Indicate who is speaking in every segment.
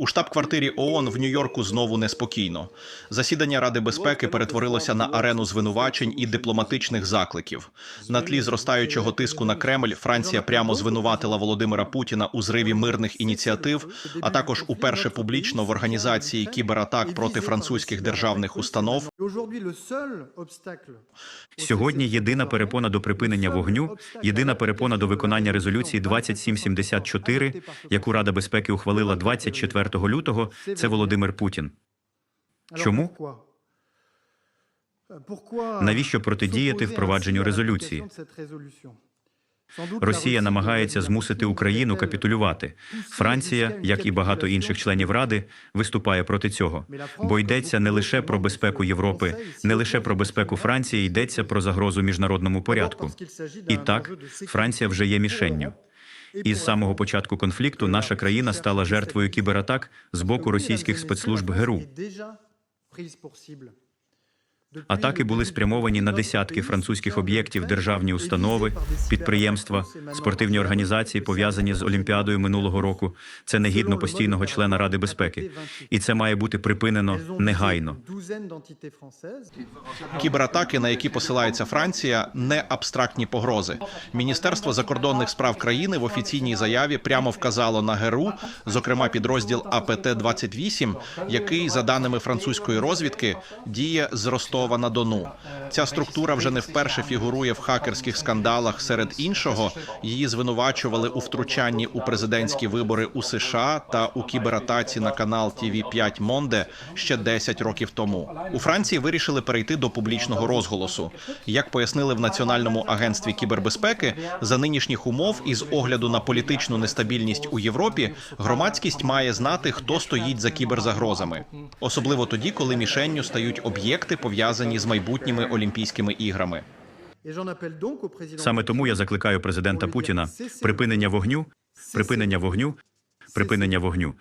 Speaker 1: У штаб-квартирі ООН в Нью-Йорку знову неспокійно. Засідання Ради безпеки перетворилося на арену звинувачень і дипломатичних закликів. На тлі зростаючого тиску на Кремль Франція прямо звинуватила Володимира Путіна у зриві мирних ініціатив, а також уперше публічно в організації кібератак проти французьких державних установ.
Speaker 2: Сьогодні єдина перепона до припинення вогню, єдина перепона до виконання резолюції 2774, яку Рада безпеки ухвалила 24 лютого, це Володимир Путін. Чому?
Speaker 3: Навіщо протидіяти впровадженню резолюції?
Speaker 2: Росія намагається змусити Україну капітулювати. Франція, як і багато інших членів Ради, виступає проти цього. Бо йдеться не лише про безпеку Європи, не лише про безпеку Франції, йдеться про загрозу міжнародному порядку. І так, Франція вже є мішенню. І з самого початку конфлікту наша країна стала жертвою кібератак з боку російських спецслужб ГРУ. Атаки були спрямовані на десятки французьких об'єктів, державні установи, підприємства, спортивні організації, пов'язані з Олімпіадою минулого року. Це негідно постійного члена Ради безпеки, і це має бути припинено негайно.
Speaker 1: Кібератаки, на які посилається Франція, не абстрактні погрози. Міністерство закордонних справ країни в офіційній заяві прямо вказало на ГРУ, зокрема підрозділ АПТ 28 який, за даними французької розвідки, діє з Ростова на Дону. Ця структура вже не вперше фігурує в хакерських скандалах. Серед іншого її звинувачували у втручанні у президентські вибори у США та у кібератаці на канал tv 5 Monde ще 10 років тому. У Франції вирішили перейти до публічного розголосу. Як пояснили в Національному агентстві кібербезпеки, за нинішніх умов і з огляду на політичну нестабільність у Європі, громадськість має знати, хто стоїть за кіберзагрозами, особливо тоді, коли мішенню стають об'єкти, пов'язані з майбутніми Олімпійськими іграми.
Speaker 2: Саме тому я закликаю президента Путіна припинення вогню, припинення вогню, припинення вогню.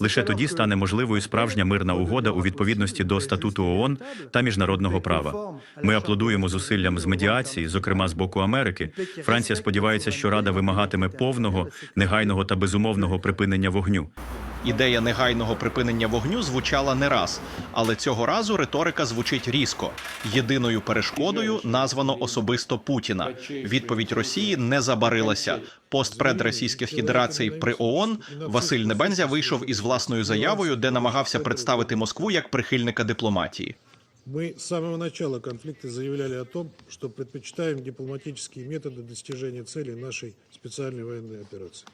Speaker 2: Лише тоді стане можливою справжня мирна угода у відповідності до статуту ООН та міжнародного права. Ми аплодуємо зусиллям з медіації, зокрема з боку Америки. Франція сподівається, що Рада вимагатиме повного, негайного та безумовного припинення вогню.
Speaker 1: Ідея негайного припинення вогню звучала не раз, але цього разу риторика звучить різко. Єдиною перешкодою названо особисто Путіна. Відповідь Росії не забарилася. Постпред Російських Федерацій при ООН Василь Небензя вийшов із власною заявою, де намагався представити Москву як прихильника дипломатії.
Speaker 4: Мы с самого начала конфликта заявляли о том, что предпочитаем дипломатические методы достижения целей нашей специальной военной операции.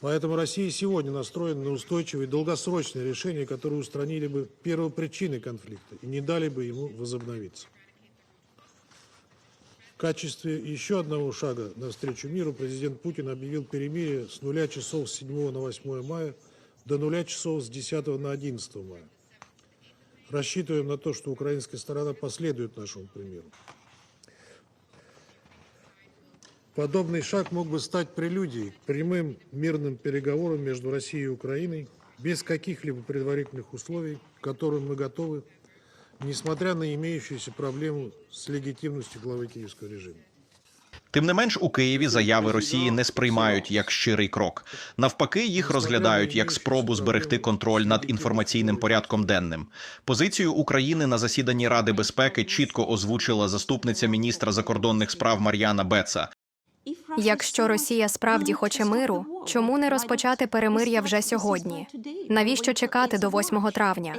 Speaker 4: Поэтому Россия сегодня настроена на устойчивые долгосрочные решения, которые устранили бы первопричины конфликта и не дали бы ему возобновиться. В качестве еще одного шага навстречу миру президент Путин объявил перемирие с нуля часов с 7 на 8 мая до нуля часов с 10 на 11 мая. Рассчитываем на то, что украинская сторона последует нашему примеру. Подобный шаг мог бы стать прелюдией к прямым мирным переговорам между Россией и Украиной без каких-либо предварительных условий, к которым мы готовы, несмотря на имеющуюся проблему с легитимностью главы киевского режима.
Speaker 1: Тим не менш, у Києві заяви Росії не сприймають як щирий крок. Навпаки, їх розглядають як спробу зберегти контроль над інформаційним порядком денним. Позицію України на засіданні Ради безпеки чітко озвучила заступниця міністра закордонних справ Мар'яна Беца.
Speaker 5: Якщо Росія справді хоче миру, чому не розпочати перемир'я вже сьогодні? Навіщо чекати до 8 травня?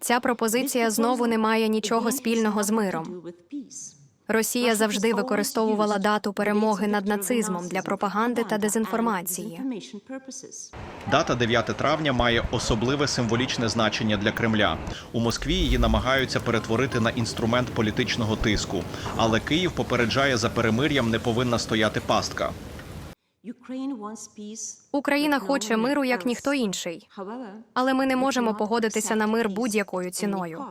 Speaker 5: Ця пропозиція знову не має нічого спільного з миром. Росія завжди використовувала дату перемоги над нацизмом для пропаганди та дезінформації.
Speaker 1: Дата 9 травня має особливе символічне значення для Кремля. У Москві її намагаються перетворити на інструмент політичного тиску. Але Київ попереджає за перемир'ям не повинна стояти пастка.
Speaker 5: Україна хоче миру як ніхто інший, але ми не можемо погодитися на мир будь-якою ціною.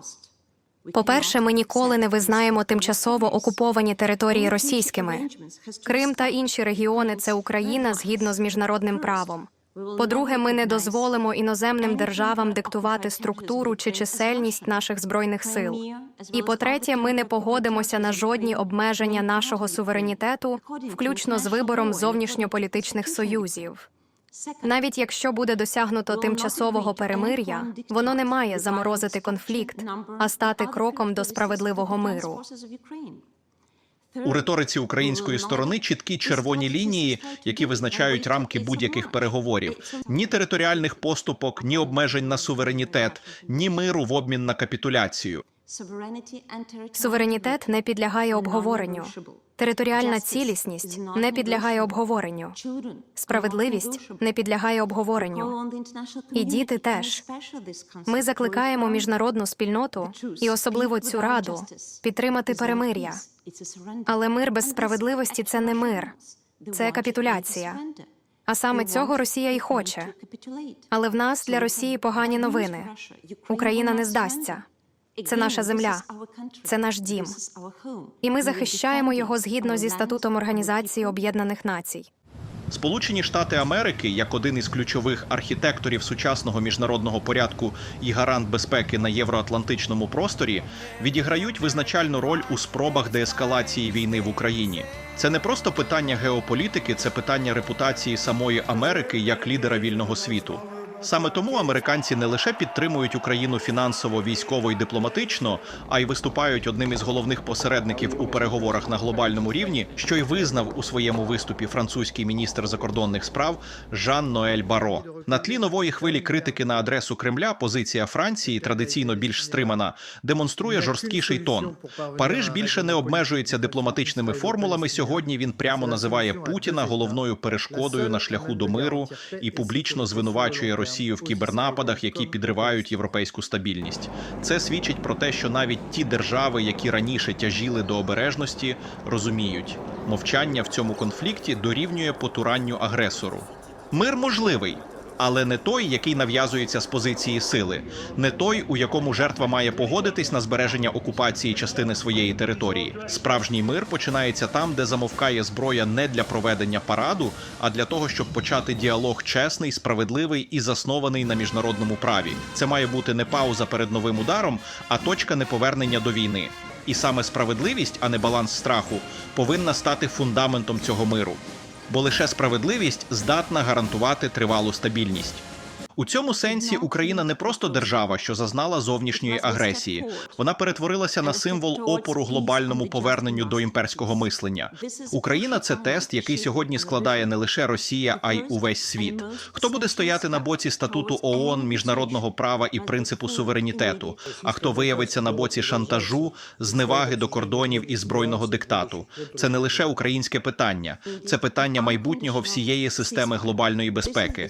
Speaker 5: По-перше, ми ніколи не визнаємо тимчасово окуповані території російськими. Крим та інші регіони це Україна згідно з міжнародним правом. По-друге, ми не дозволимо іноземним державам диктувати структуру чи чисельність наших збройних сил. І по-третє, ми не погодимося на жодні обмеження нашого суверенітету, включно з вибором зовнішньополітичних союзів. Навіть якщо буде досягнуто тимчасового перемир'я, воно не має заморозити конфлікт, а стати кроком до справедливого миру.
Speaker 1: У риториці української сторони чіткі червоні лінії, які визначають рамки будь-яких переговорів: ні територіальних поступок, ні обмежень на суверенітет, ні миру в обмін на капітуляцію.
Speaker 5: Суверенітет не підлягає обговоренню. Територіальна цілісність не підлягає обговоренню. Справедливість не підлягає обговоренню.
Speaker 6: І діти теж.
Speaker 5: Ми закликаємо міжнародну спільноту і особливо цю раду підтримати перемир'я. Але мир без справедливості це не мир, це капітуляція. А саме цього Росія і хоче. Але в нас для Росії погані новини. Україна не здасться. Це наша земля, це наш дім. І ми захищаємо його згідно зі статутом Організації Об'єднаних Націй.
Speaker 1: Сполучені Штати Америки, як один із ключових архітекторів сучасного міжнародного порядку і гарант безпеки на євроатлантичному просторі, відіграють визначальну роль у спробах деескалації війни в Україні. Це не просто питання геополітики, це питання репутації самої Америки як лідера вільного світу. Саме тому американці не лише підтримують Україну фінансово, військово і дипломатично, а й виступають одним із головних посередників у переговорах на глобальному рівні, що й визнав у своєму виступі французький міністр закордонних справ Жан Ноель Баро. На тлі нової хвилі критики на адресу Кремля позиція Франції, традиційно більш стримана, демонструє жорсткіший тон. Париж більше не обмежується дипломатичними формулами. Сьогодні він прямо називає Путіна головною перешкодою на шляху до миру і публічно звинувачує Росію в кібернападах, які підривають європейську стабільність. Це свідчить про те, що навіть ті держави, які раніше тяжіли до обережності, розуміють, мовчання в цьому конфлікті дорівнює потуранню агресору. Мир можливий. Але не той, який нав'язується з позиції сили, не той, у якому жертва має погодитись на збереження окупації частини своєї території. Справжній мир починається там, де замовкає зброя не для проведення параду, а для того, щоб почати діалог чесний, справедливий і заснований на міжнародному праві. Це має бути не пауза перед новим ударом, а точка неповернення до війни. І саме справедливість, а не баланс страху, повинна стати фундаментом цього миру бо лише справедливість здатна гарантувати тривалу стабільність. У цьому сенсі Україна не просто держава, що зазнала зовнішньої агресії. Вона перетворилася на символ опору глобальному поверненню до імперського мислення. Україна це тест, який сьогодні складає не лише Росія, а й увесь світ. Хто буде стояти на боці статуту ООН, міжнародного права і принципу суверенітету? А хто виявиться на боці шантажу, зневаги до кордонів і збройного диктату? Це не лише українське питання, це питання майбутнього всієї системи глобальної безпеки.